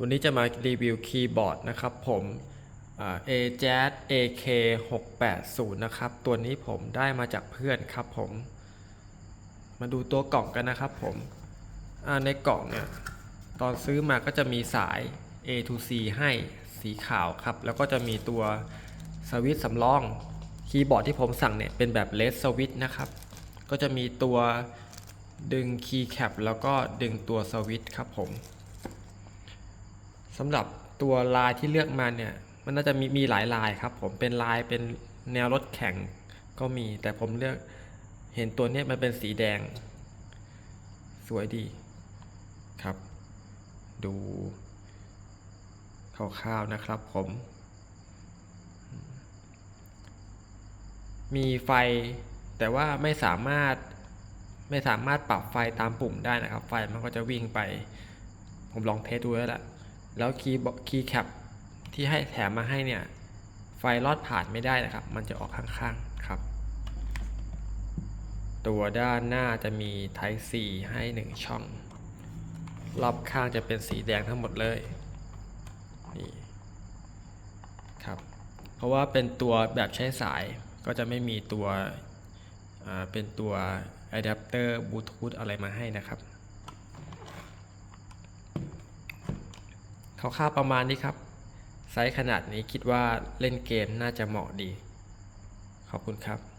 วันนี้จะมารีวิวคีย์บอร์ดนะครับผม AJAZ AK 680 นะครับ ตัวนี้ผมได้มาจากเพื่อนครับผม มาดูตัวกล่องกันนะครับผม ในกล่องเนี่ย ตอนซื้อมาก็จะมีสาย A to C ให้สีขาวครับ แล้วก็จะมีตัวสวิตช์สำรอง คีย์บอร์ดที่ผมสั่งเนี่ย เป็นแบบเลสสวิตช์นะครับ ก็จะมีตัวดึงคีย์แคปแล้วก็ดึงตัวสวิตช์ครับผม สำหรับตัวลายที่เลือกมาเนี่ย มันน่าจะมีมีหลายลายครับ ผมเป็นลายเป็นแนวรถแข่งก็มี แต่ผมเลือกเห็นตัวนี้มันเป็นสีแดง สวยดีครับ ดูคร่าวๆนะครับผม มีไฟแต่ว่าไม่สามารถไม่สามารถปรับไฟตามปุ่มได้นะครับ ไฟมันก็จะวิ่งไป ผมลองเทสดูแล้วแหละ แล้วคีย์คีย์แคปที่ให้แถมมาให้เนี่ย ไฟลอดผ่านไม่ได้นะครับ มันจะออกข้างๆครับ ตัวด้านหน้าจะมี Type C ให้ 1 ช่อง รอบข้างจะเป็นสีแดงทั้งหมดเลยนี่ครับเพราะว่าเป็นตัวแบบใช้สายก็จะไม่มีตัวเป็นตัวอะแดปเตอร์บลูทูธอะไรมาให้นะครับ คร่าวๆประมาณนี้ครับ ไซส์ขนาดนี้คิดว่าเล่นเกมน่าจะเหมาะดี ขอบคุณครับ